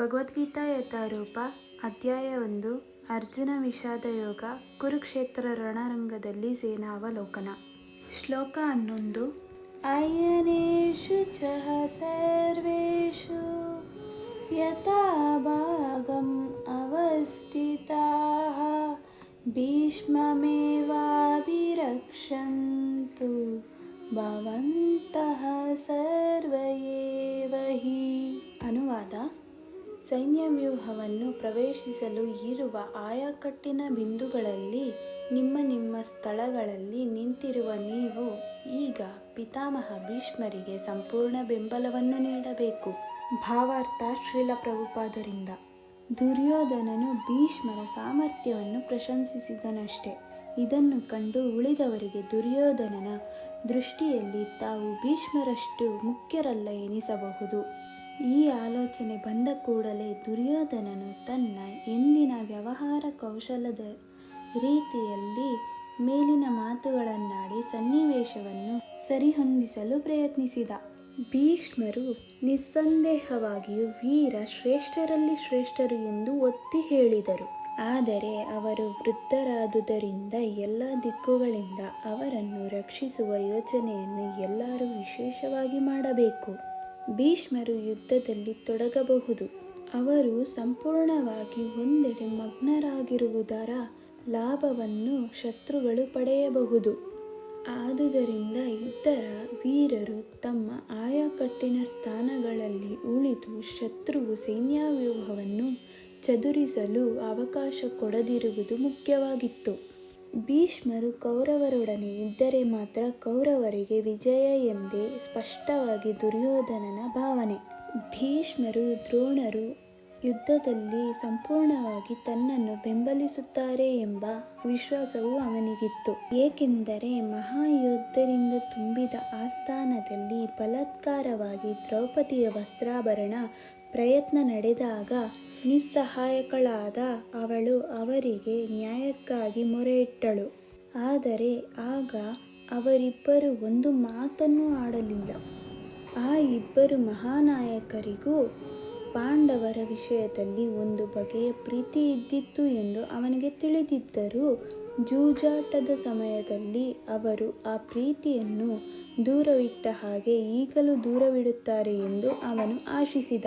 ಭಗವದ್ಗೀತಾ ಯಥಾರೂಪ, ಅಧ್ಯಾಯ ಒಂದು, ಅರ್ಜುನ ವಿಷಾದ ಯೋಗ, ಕುರುಕ್ಷೇತ್ರ ರಣರಂಗದಲ್ಲಿ ಸೇನಾವಲೋಕನ. ಶ್ಲೋಕ ಹನ್ನೊಂದು ಅಯನೇಶು ಚಹ ಸರ್ವೇಶು ಯಥಾ ಭಾಗಂ ಅವಸ್ಥಿತಾಃ ಭೀಷ್ಮಮೇವಾಭಿರಕ್ಷಂತು ಭವಂತಃ ಸೈನ್ಯ ವ್ಯೂಹವನ್ನು ಪ್ರವೇಶಿಸಲು ಇರುವ ಆಯಾಕಟ್ಟಿನ ಬಿಂದುಗಳಲ್ಲಿ ನಿಮ್ಮ ನಿಮ್ಮ ಸ್ಥಳಗಳಲ್ಲಿ ನಿಂತಿರುವ ನೀವು ಈಗ ಪಿತಾಮಹ ಭೀಷ್ಮರಿಗೆ ಸಂಪೂರ್ಣ ಬೆಂಬಲವನ್ನು ನೀಡಬೇಕು. ಭಾವಾರ್ಥ ಶ್ರೀಲ ಪ್ರಭುಪಾದರಿಂದ ದುರ್ಯೋಧನನು ಭೀಷ್ಮರ ಸಾಮರ್ಥ್ಯವನ್ನು ಪ್ರಶಂಸಿಸಿದನಷ್ಟೇ. ಇದನ್ನು ಕಂಡು ಉಳಿದವರಿಗೆ ದುರ್ಯೋಧನನ ದೃಷ್ಟಿಯಲ್ಲಿ ತಾವು ಭೀಷ್ಮರಷ್ಟು ಮುಖ್ಯರಲ್ಲ ಎನಿಸಬಹುದು. ಈ ಆಲೋಚನೆ ಬಂದ ಕೂಡಲೇ ದುರ್ಯೋಧನನು ತನ್ನ ಎಂದಿನ ವ್ಯವಹಾರ ಕೌಶಲದ ರೀತಿಯಲ್ಲಿ ಮೇಲಿನ ಮಾತುಗಳನ್ನಾಡಿ ಸನ್ನಿವೇಶವನ್ನು ಸರಿಹೊಂದಿಸಲು ಪ್ರಯತ್ನಿಸಿದ. ಭೀಷ್ಮರು ನಿಸ್ಸಂದೇಹವಾಗಿಯೂ ವೀರ ಶ್ರೇಷ್ಠರಲ್ಲಿ ಶ್ರೇಷ್ಠರು ಎಂದು ಒತ್ತಿ ಹೇಳಿದರು. ಆದರೆ ಅವರು ವೃದ್ಧರಾದುದರಿಂದ ಎಲ್ಲ ದಿಕ್ಕುಗಳಿಂದ ಅವರನ್ನು ರಕ್ಷಿಸುವ ಯೋಚನೆಯನ್ನು ಎಲ್ಲರೂ ವಿಶೇಷವಾಗಿ ಮಾಡಬೇಕು. ಭೀಷ್ಮರು ಯುದ್ಧದಲ್ಲಿ ತೊಡಗಬಹುದು. ಅವರು ಸಂಪೂರ್ಣವಾಗಿ ಒಂದೆಡೆ ಮಗ್ನರಾಗಿರುವುದರ ಲಾಭವನ್ನು ಶತ್ರುಗಳು ಪಡೆಯಬಹುದು. ಆದುದರಿಂದ ಇತರ ವೀರರು ತಮ್ಮ ಆಯಾಕಟ್ಟಿನ ಸ್ಥಾನಗಳಲ್ಲಿ ಉಳಿದು ಶತ್ರುವು ಸೈನ್ಯವ್ಯೂಹವನ್ನು ಚದುರಿಸಲು ಅವಕಾಶ ಕೊಡದಿರುವುದು ಮುಖ್ಯವಾಗಿತ್ತು. ಭೀಷ್ಮರು ಕೌರವರೊಡನೆ ಇದ್ದರೆ ಮಾತ್ರ ಕೌರವರಿಗೆ ವಿಜಯ ಎಂದೇ ಸ್ಪಷ್ಟವಾಗಿ ದುರ್ಯೋಧನನ ಭಾವನೆ. ಭೀಷ್ಮರು ದ್ರೋಣರು ಯುದ್ಧದಲ್ಲಿ ಸಂಪೂರ್ಣವಾಗಿ ತನ್ನನ್ನು ಬೆಂಬಲಿಸುತ್ತಾರೆ ಎಂಬ ವಿಶ್ವಾಸವು ಅವನಿಗಿತ್ತು. ಏಕೆಂದರೆ ಮಹಾಯುದ್ಧರಿಂದ ತುಂಬಿದ ಆಸ್ಥಾನದಲ್ಲಿ ಬಲಾತ್ಕಾರವಾಗಿ ದ್ರೌಪದಿಯ ವಸ್ತ್ರಾಭರಣ ಪ್ರಯತ್ನ ನಡೆದಾಗ ನಿಸ್ಸಹಾಯಕಳಾದ ಅವಳು ಅವರಿಗೆ ನ್ಯಾಯಕ್ಕಾಗಿ ಮೊರೆಯಿಟ್ಟಳು. ಆದರೆ ಆಗ ಅವರಿಬ್ಬರು ಒಂದು ಮಾತನ್ನು ಆಡಲಿಲ್ಲ. ಆ ಇಬ್ಬರು ಮಹಾನಾಯಕರಿಗೂ ಪಾಂಡವರ ವಿಷಯದಲ್ಲಿ ಒಂದು ಬಗೆಯ ಪ್ರೀತಿ ಇದ್ದಿತ್ತು ಎಂದು ಅವನಿಗೆ ತಿಳಿದಿದ್ದರೂ. ಜೂಜಾಟದ ಸಮಯದಲ್ಲಿ ಅವರು ಆ ಪ್ರೀತಿಯನ್ನು ದೂರವಿಟ್ಟ ಹಾಗೆ ಈಗಲೂ ದೂರವಿಡುತ್ತಾರೆ ಎಂದು ಅವನು ಆಶಿಸಿದ.